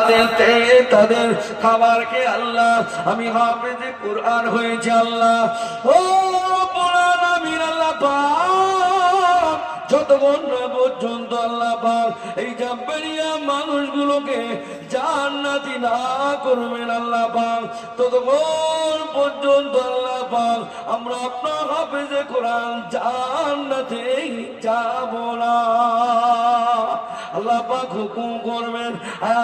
তাদেরকে তাদের খাবারকে আল্লাহ, আমি কোরআন হয়েছে আল্লাহ। ও কোরআন আল্লাহ যতক্ষণ না পর্যন্ত আল্লাহ এই জাম্পারিয়া মানুষগুলোকে জান্নাতি না করবেন আল্লাহ পাক, ততক্ষণ পর্যন্ত আল্লাহ পাক, আমরা আপনার হাফেজে কোরআন জান্নাতে যাব না। হুকুম করবেন।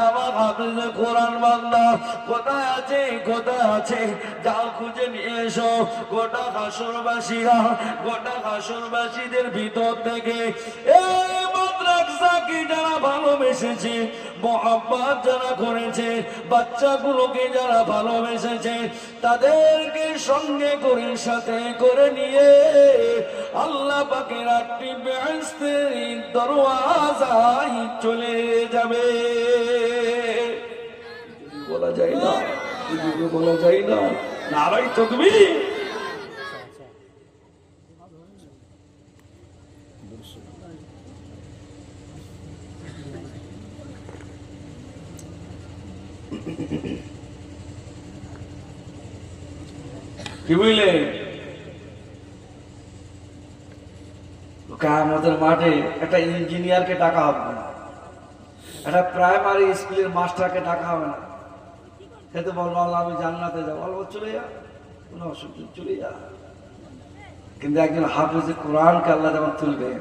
আমার হাফেজে কোরআন বান্দা, কোথায় আছে? কোথায় আছে? যাও খুঁজে নিয়ে এসো। গোটা হাসরবাসীরা, গোটা হাসরবাসীদের ভিতর থেকে। এই ভালোবেসেছে মোহাম্মত যারা করেছে, বাচ্চাগুলোকে যারা ভালোবেসেছে, তাদেরকে সঙ্গে করে, সাথে করে নিয়ে আল্লাহ পাকের একটি বেহেস্তের দরওয়াজায় চলে যাবে। বলা যায় না বলা যায় না, নারাই তুমি কি বুঝলে? আমাদের মাঠে একটা ইঞ্জিনিয়ারকে ডাকা হবে না। একটা প্রাইমারি স্কুলের মাস্টারকে ডাকা হবে না। খেতে বলব আল্লাহ, আমি জান্নাতে যাব। বলব চলে যা, কোনো অসুবিধা চলে যা। কিন্তু একজন হাফিজে কোরআনকে আল্লাহ যেমন তুলবে,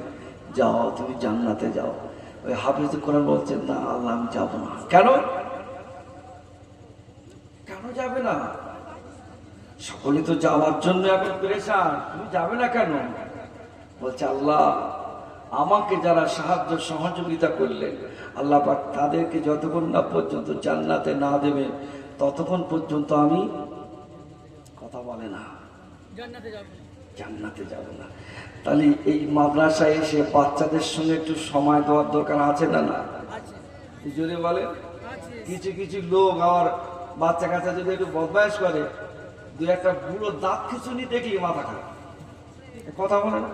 যাও, তুমি জান্নাতে যাও। ওই হাফিজে কোরআন বলছেন না, আল্লাহ, আমি যাব না। কেন? যাবে না। সকলে তো যাওয়ার জন্য এখন পেরেছান তুমি যাবে না কেন? বলছে আল্লাহ আমাকে যারা সাহায্য সহযোগিতা করলেন আল্লাহ পাক তাদেরকে যতক্ষণ না পর্যন্ত জান্নাতে না দেবেন ততক্ষণ পর্যন্ত আমি কথা বলে না। জান্নাতে যাব না। তাহলে এই মাদ্রাসায় এসে বাচ্চাদের সঙ্গে একটু সময় দেওয়ার দরকার আছে না না? যদি বলে কিছু কিছু লোক আমার বাচ্চা কাচ্চা যদি একটু বদমাইশ করে দু একটা বুড়ো দাঁত খিচুনি দেখলি মাথা খারাপ। কথা বলে না।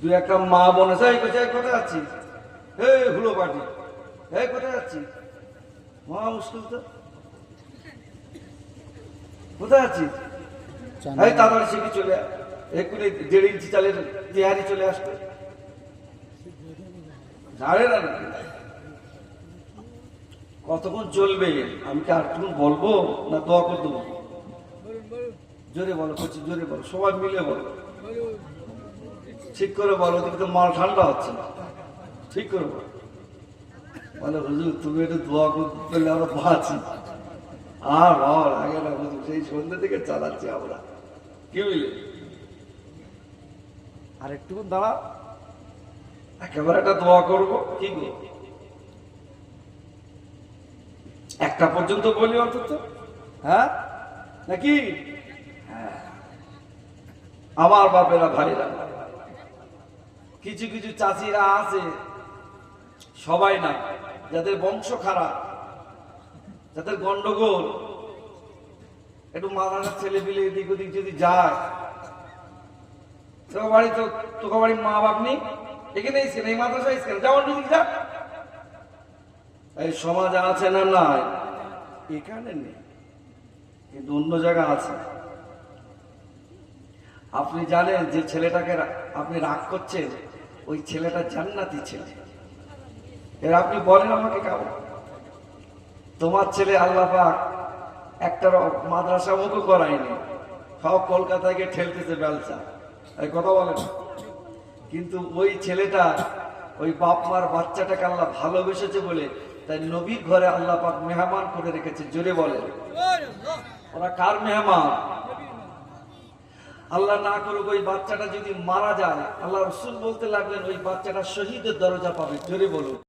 দু একটা মা বোন এই কোথায় কোথায় যাচ্ছি হে হুলো পাটি হে কোথায় যাচ্ছি মহা মুশকিল তো। কোথায় যাচ্ছি এই তাড়াতাড়ি শিখে চলে। এক্ষুনি দেড় ইঞ্চি চালের তেহারি চলে আসবে। জানে না? কতক্ষণ চলবে? আমি কি আর একটু বলব না দোয়া করে দেবো? জোরে বলো করছি জোরে বলো সবাই মিলে বলো। ঠিক করে বলো কিন্তু তো মাল ঠান্ডা হচ্ছে না। ঠিক করে বলো। বলে হুজুর তুমি একটু দোয়া করতে পেলে আমরা বাঁচি। আর বল আগে না হুজুর সেই সন্ধ্যে থেকে চালাচ্ছি আমরা। কি বুঝলে? আর একটু দাঁড়া একেবারে একটা দোয়া করব কি গো? একটা পর্যন্ত বলি অন্তত। হ্যাঁ? নাকি? হ্যাঁ। আমার বাপেরা ভাইরা। কিছু কিছু চাষিরা আছে, সবাই না যাদের বংশ খারাপ, যাদের গন্ডগোল। একটু মাদার ছেলে পিলে এদিক ওদিক যদি যায়। তোকে বাড়ি তো তোকে বাড়ি মা বাপ নেই এখানে এই মাদ্রাসা এসেছেন যাও অন্য যা। এই সমাজ আছে না নাই? এখানে নেই। কিন্তু অন্য জায়গা আছে। আপনি জানেন যে ছেলেটাকে আপনি রাগ করছেন ওই ছেলেটা জান্নাতি ছেলে। এর আপনি বলেন আমাকে কেমন তোমার ছেলে আল্লাহ পাক একটা মাদ্রাসা মুখও করায়নি সব কলকাতায় গিয়ে ঠেলতেছে বেলচা এই কথা বলেন। কিন্তু ওই ছেলেটা ওই বাপ মার বাচ্চাটাকে আল্লাহ ভালোবেসেছে বলে তাই নবীর ঘরে আল্লাহ পাক মেহমান করে রেখেছে, জোরে বলে ওরা কার মেহমান? আল্লাহ না করুক, ওই বাচ্চাটা যদি মারা যায়, আল্লাহ রসুল বলতে লাগলেন, ওই বাচ্চাটা শহীদের দরজা পাবে, জোরে বলুন।